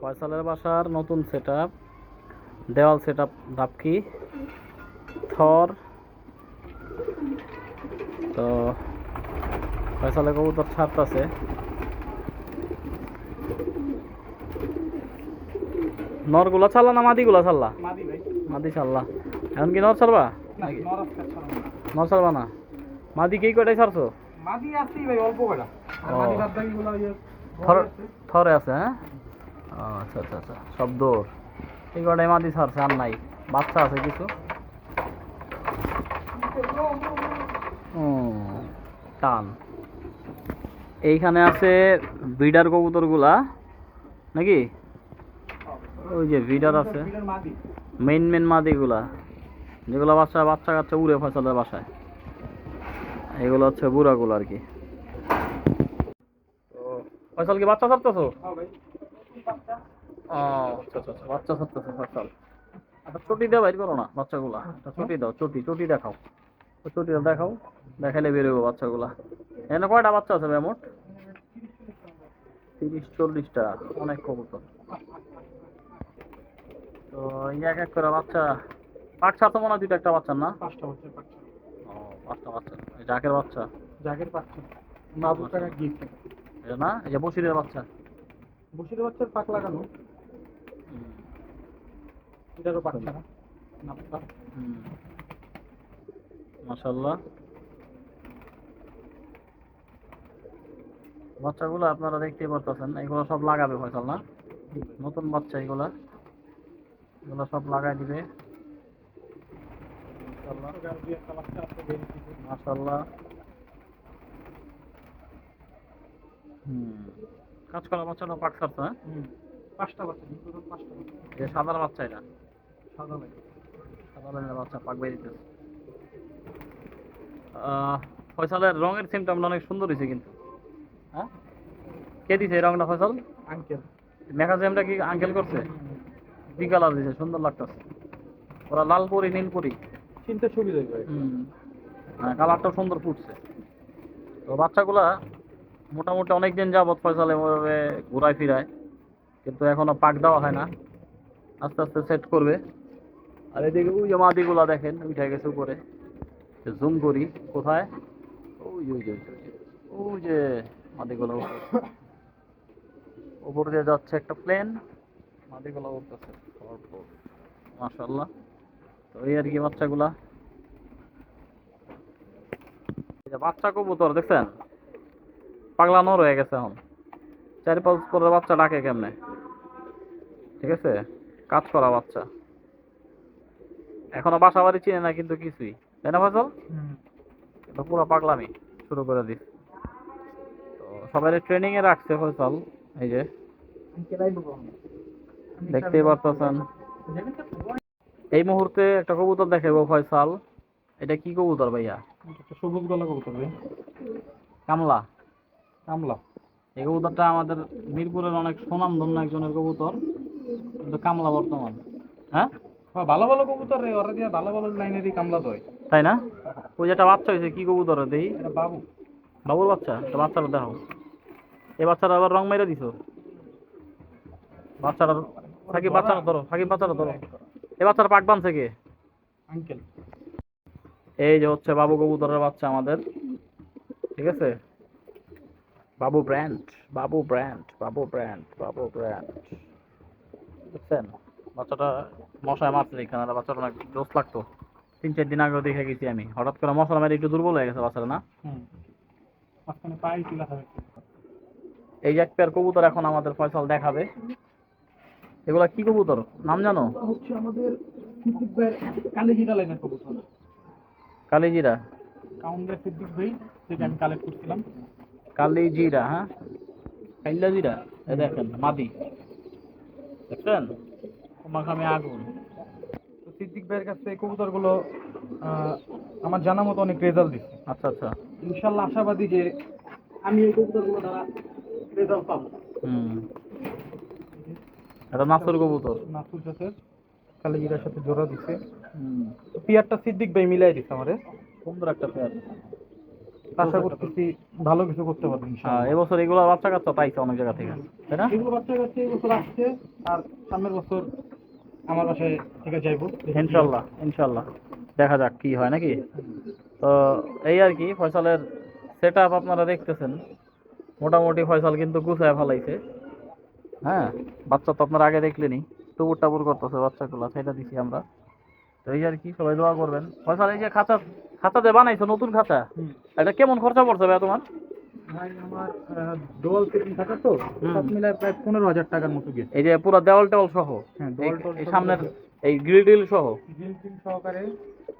ফয়সালের বাসার নতুন set up দেওয়াল সেট আপ ধাপকি থর। তো ফয়সালের কবুতর ছাড়তেছে। নরগুলা ছাড়লা না মাদিগুলা ছাড়লা? মাদি ছাড়লা। এখন কি নর ছাড়বা? নর ছাড়বা না? মাদি কি কয়টাই ছাড়ছো? মাদি ভাই অল্প ইয়ে থরে আছে হ্যাঁ? আচ্ছা আচ্ছা আচ্ছা। সব দৌড় এই কটাই মাদি ছাড়ছে, আর নাই। বাচ্চা আছে কিছু? টান। এইখানে আছে ব্রিডার কবুতরগুলা, নাকি? ওই যে ব্রিডার আছে। মেইন মেইন মাদিগুলা যেগুলো বাচ্চা বাচ্চা কাচ্চা উড়ে ফসলের বাসায়। এগুলো হচ্ছে বুড়াগুলো আর কি। তো ফসল কি বাচ্চা ছাড়তেছো? হ্যাঁ ও আচ্ছা আচ্ছা আচ্ছা, বাচ্চা ছাড়তেছো ফসল একটা চটি দিয়ে বাইর করো না বাচ্চাগুলা। একটা চটি দাও চটি চটি দেখাও। চটিটা দেখাও দেখাইলে বেরোবো বাচ্চাগুলা। এখানে কয়টা বাচ্চা আছে মোট? তিরিশ চল্লিশটা অনেক কবুতর তো। এক এক করে বাচ্চা পাক ছাড়তো মনে হয় দুইটা একটা বাচ্চা না? পাঁচটা পাঁচটা। ও পাঁচটা বাচ্চা জাকের বাচ্চা। জাগের পাঁচটা বাবুর টাকা গিফট এটা না? এই যে বসিরের বাচ্চা। বসির বাচ্চার পাক লাগানো। এটারও না পাঁচটা মাশাল্লাহ বাচ্চাগুলো আপনারা দেখতেই পারতেছেন, এগুলো সব লাগাবে ফয়সাল না? নতুন বাচ্চা এগুলা। এগুলো সব লাগাই দিবে। মাশাল্লাহ এগারো একটা বাচ্চা ছাড়ছে হ্যাঁ? পাঁচটা বাচ্চা পাঁচটা বাচ্চা। সাদার বাচ্চা এটা? সাদা ভাই সাদা বাচ্চা পাক ফয়সালের রঙের সিমটমটা অনেক সুন্দর হয়েছে কিন্তু। হ্যাঁ? কে দিছে এই রংটা ফয়সাল? আঙ্কেল। মেকাজিমটা কি আঙ্কেল করছে? দুই কালার দিছে সুন্দর লাগতেছে। ওরা লাল পরি নীল পরি। চিনতে সুবিধা হ্যাঁ কালারটা সুন্দর ফুটছে। তো বাচ্চাগুলা মোটামুটি অনেক দিন যাবৎ ফয়সাল এভাবে ঘুরায় ফিরায় কিন্তু এখনও পাক দেওয়া হয় না। আস্তে আস্তে সেট করবে। আর এদিকে ওই মাদিগুলা দেখেন উঠে গেছে উপরে। জুম করি কোথায়? ওই ওই যে, ওই যে, মাদিগুলো উপর। দিয়ে যাচ্ছে একটা প্লেন মাদিগুলো উঠতেছে মাশাল্লাহ তো এই আর কি বাচ্চাগুলা। বাচ্চা কবুতর দেখছেন? পাগলা নর হয়ে গেছে এখন। চার পাঁচ করে বাচ্চা ডাকে কেমনে? ঠিক আছে? কাজ করা বাচ্চা। এখনও বাসা বাড়ি চিনে না কিন্তু কিছুই। তাই না ফসল এটা পুরো পাগলামি শুরু করে দিস। তো সবাই ট্রেনিং এ রাখছে ফসল এই যে। দেখতেই পারতেছেন। এই মুহূর্তে একটা কবুতর দেখাবো ফয়সাল। এটা কি কবুতর ভাইয়া? সবুজ গলা কবুতর ভাই। কামলা। কামলা। এই কবুতরটা আমাদের মিরপুরের অনেক সুনামধন্য একজনের কবুতর। কিন্তু কামলা বর্তমান। হ্যাঁ? হ্যাঁ ভালো ভালো কবুতর রে ওরা দিয়ে ভালো ভালো লাইনেরই কামলা দয়। তাই না? ওই যে একটা বাচ্চা হয়েছে কি কবুতর দেখি? এটা বাবু। বাবুর বাচ্চা? একটা বাচ্চাটা দেখো এই বাচ্চাটা আবার রং মেরে দিছো? বাচ্চাটা সাকিব বাচ্চাটা ধরো সাকিব বাচ্চাটা ধরো। এই বাচ্চাটা পাক বানছে কে? আঙ্কেল। এই যে হচ্ছে বাবু কবুতরের বাচ্চা আমাদের। ঠিক আছে? বাবু ব্র্যান্ড বাবু ব্র্যান্ড বাবু ব্র্যান্ড বাবু ব্র্যান্ড বুঝছেন? বাচ্চাটা মশায় মারছে এখানে বাচ্চাটা অনেক জোস লাগতো। তিন চার দিন আগেও দেখে গেছি আমি। হঠাৎ করে মশলা মেরে একটু দুর্বল হয়ে গেছে বাচ্চাটা না? এই যে এক পেয়ার কবুতর এখন আমাদের ফয়সাল দেখাবে। এগুলা কি কবুতর? নাম জানো? হচ্ছে আমাদের কালেজিরা লাইনের কবুতর। কালিজিরা? সিদ্দিক ভাই থেকে আমি কালেক্ট করছিলাম। কালিজিরা হ্যাঁ? কাইল্লাজিরা এই দেখেন মাদি। দেখছেন? মাখামে আগুন। তো সিদ্দিক ভাইয়ের কাছে কবুতরগুলো আমার জানা মতো অনেক রেজাল্ট দিচ্ছে আচ্ছা আচ্ছা। ইনশাল্লাহ আশাবাদী যে আমি এই কবুতরগুলো দ্বারা রেজাল্ট পাবো। হুম। এটা নাসুর কবুতর। নাসুর জাতের কালেজিরার সাথে জোড়া দিছে। হুম। পিয়ারটা সিদ্দিক ভাই মিলাই দিছে আমারে। সুন্দর একটা পেয়ার। আশা করতেছি ভালো কিছু করতে পারব হ্যাঁ ইনশাআল্লাহ এবছর এগুলো বাচ্চা কাচ্চা পাইছে অনেক জায়গা থেকে তাই না? এগুলো বাচ্চা কাছে এই বছর আসছে আর সামনের বছর আমার বাসায় থেকে যাইবো। ইনশাল্লাহ ইনশাল্লাহ দেখা যাক কি হয় নাকি। তো এই আর কি ফয়সালের সেট আপ আপনারা দেখতেছেন। মোটামুটি ফয়সাল কিন্তু গুছায় ফেলাইছে। হ্যাঁ বাচ্চা তো আপনারা আগে দেখলেনি। টুকুর টাপুর করতেছে বাচ্চাগুলো সেটা দিছি আমরা। তো এই আর কি সবাই দোয়া করবেন। ফয়সাল এই যে খাঁচা খাঁচা যে বানাইছো নতুন হুম। এটা কেমন খরচা পড়ছে ভাই তোমার? ভাই আমার ডোয়াল সেটিং থাকে তো সব মিলায় প্রায় পনেরো হাজার টাকার মতো গেছে। এই যে পুরো দেওয়াল টেওয়াল সহ? হ্যাঁ এই- দেওয়াল টোয়াল এই সব সামনের এই গ্রিল টিল সহ? গ্রিল টিল সহকারে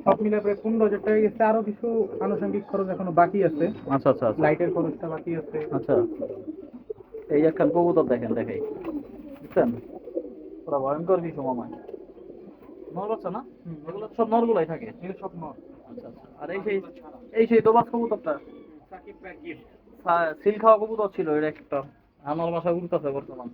সব মিলে প্রায় পনেরো হাজার টাকা গেছে। আরও কিছু আনুষঙ্গিক খরচ এখনও বাকি আছে। আচ্ছা আচ্ছা আচ্ছা। লাইটের খরচটা বাকি আছে। আচ্ছা। এই একখান কবুতর দেখেন দেখাই। বুঝছেন? পুরো ভয়ঙ্কর কিছু মামায়। নর বাচ্চা না? এগুলো সব নরগুলাই থাকে। এগুলো সব নট আর এই সেই এই সেই দোবাস কবুতরটা? সা- সিল খাওয়া কবুতর ছিল এটা একটা। আমার বাসা উল্টাছে বর্তমান।